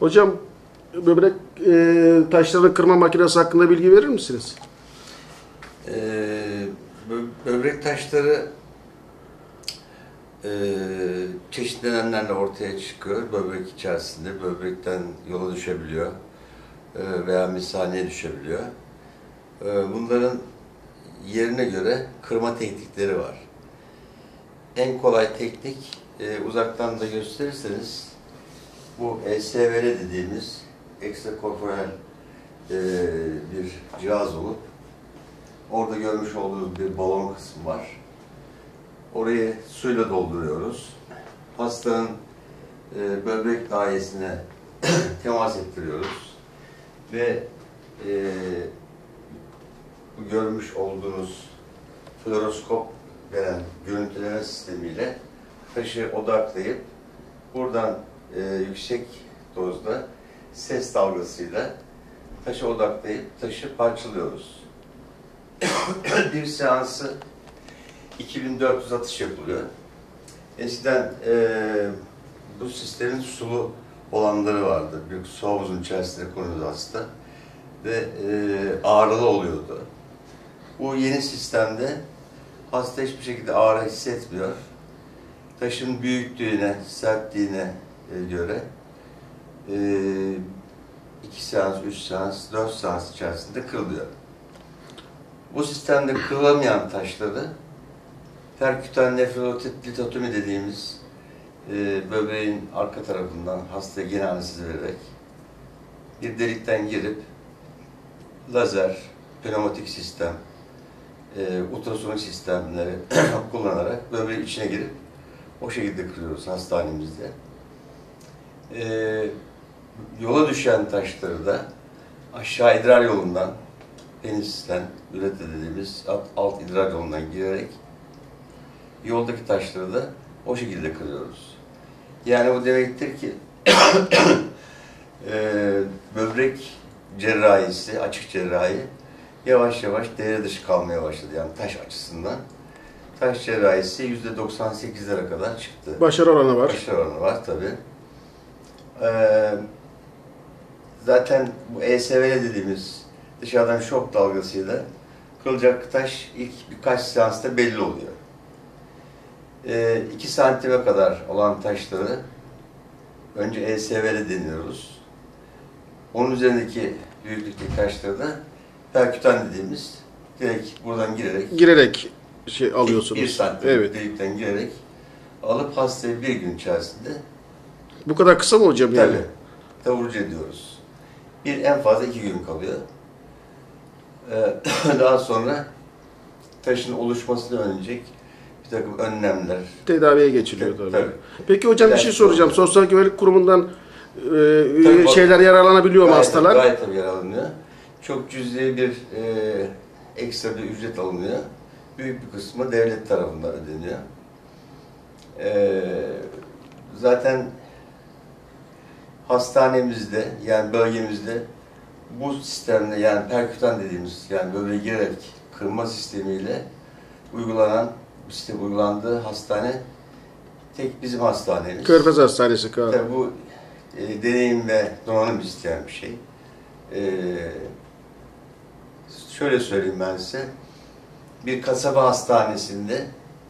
Hocam böbrek e, taşlarını kırma makinesi hakkında bilgi verir misiniz? Ee, bö- böbrek taşları e, çeşitli nedenlerle ortaya çıkıyor. Böbrek içerisinde böbrekten yola düşebiliyor e, veya mishaneye düşebiliyor. E, bunların yerine göre kırma teknikleri var. En kolay teknik e, uzaktan da gösterirseniz bu ESVR dediğimiz ekstrakorporeal e, bir cihaz olup Orada görmüş olduğunuz bir balon kısmı var. Orayı suyla dolduruyoruz. Hastanın e, böbrek dairesine temas ettiriyoruz. Ve e, görmüş olduğunuz fluoroskop veren görüntüleme sistemiyle taşı odaklayıp buradan e, yüksek dozda ses dalgasıyla taşı odaklayıp taşı parçalıyoruz bir seansı 2400 atış yapılıyor. Eskiden e, bu sistemin sulu olanları vardı. Bir su havuzun içerisinde konuyordu hasta ve e, ağrılı oluyordu. Bu yeni sistemde hasta hiçbir şekilde ağrı hissetmiyor. Taşın büyüklüğüne, sertliğine göre e, 2 seans, 3 seans, 4 seans içerisinde kırılıyor. Bu sistemde kırılamayan taşları perkütan nefrotit litotomi dediğimiz e, böbreğin arka tarafından hastaya gene anestezi vererek bir delikten girip lazer, pneumatik sistem, e, ultrasonik sistemleri kullanarak böbreğin içine girip o şekilde kırıyoruz hastanemizde. E, yola düşen taşları da aşağı idrar yolundan penisten ürete dediğimiz alt, alt idrar yolundan girerek yoldaki taşları da o şekilde kırıyoruz. Yani bu demektir ki e, böbrek cerrahisi, açık cerrahi yavaş yavaş devre dışı kalmaya başladı yani taş açısından. Taş cerrahisi yüzde 98'lere kadar çıktı. Başarı oranı var. Başarı oranı var tabi. Ee, zaten bu ESVL dediğimiz dışarıdan şok dalgasıyla kırılacak taş ilk birkaç seansta belli oluyor. 2 santime kadar olan taşları önce ESVL deniyoruz. Onun üzerindeki büyüklükteki taşları da perkütan dediğimiz direkt buradan girerek Girerek şey alıyorsunuz. bir santim Evet. delikten girerek alıp hastayı bir gün içerisinde Bu kadar kısa mı hocam yani? tabii taburcu ediyoruz. Bir en fazla iki gün kalıyor. Ee, daha sonra taşın oluşmasını önleyecek bir takım önlemler. Tedaviye geçiliyor tabii. Tabii. Peki hocam bir şey soracağım. Sosyal Güvenlik Kurumundan e, Tabii, şeyler yararlanabiliyor mu Gayet- hastalar? Gayet tabii yararlanıyor. Çok cüzi bir e, ekstra bir ücret alınıyor. Büyük bir kısmı devlet tarafından ödeniyor. E, zaten hastanemizde yani bölgemizde bu sistemle yani perkütan dediğimiz yani böyle girerek kırma sistemiyle uygulanan sistem uygulandığı hastane tek bizim hastanemiz. Körfez Hastanesi. Tabii bu e, deneyim ve donanım isteyen bir şey. E, şöyle söyleyeyim ben size. Bir kasaba hastanesinde,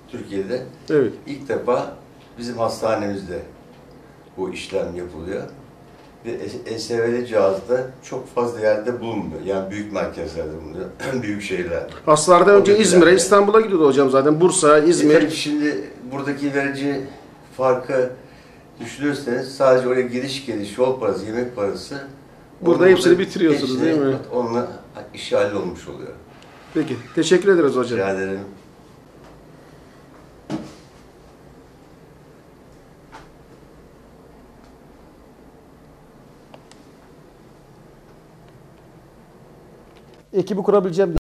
Türkiye'de Evet. ilk defa bizim hastanemizde bu işlem yapılıyor. Ve SVL cihazı da çok fazla yerde bulunmuyor. Yani büyük merkezlerde bulunuyor. büyük şehirlerde. Hastalardan önce İzmir'e. İstanbul'a gidiyordu hocam zaten. Bursa, E İzmir. şimdi buradaki verici farkı düşünürseniz sadece oraya giriş geliş, yol parası, yemek parası Burada onun hepsini bitiriyorsunuz, hepsini değil mi? Onunla işi hallolmuş oluyor. Peki. Teşekkür ederiz hocam. Rica ederim. Ekibi kurabileceğim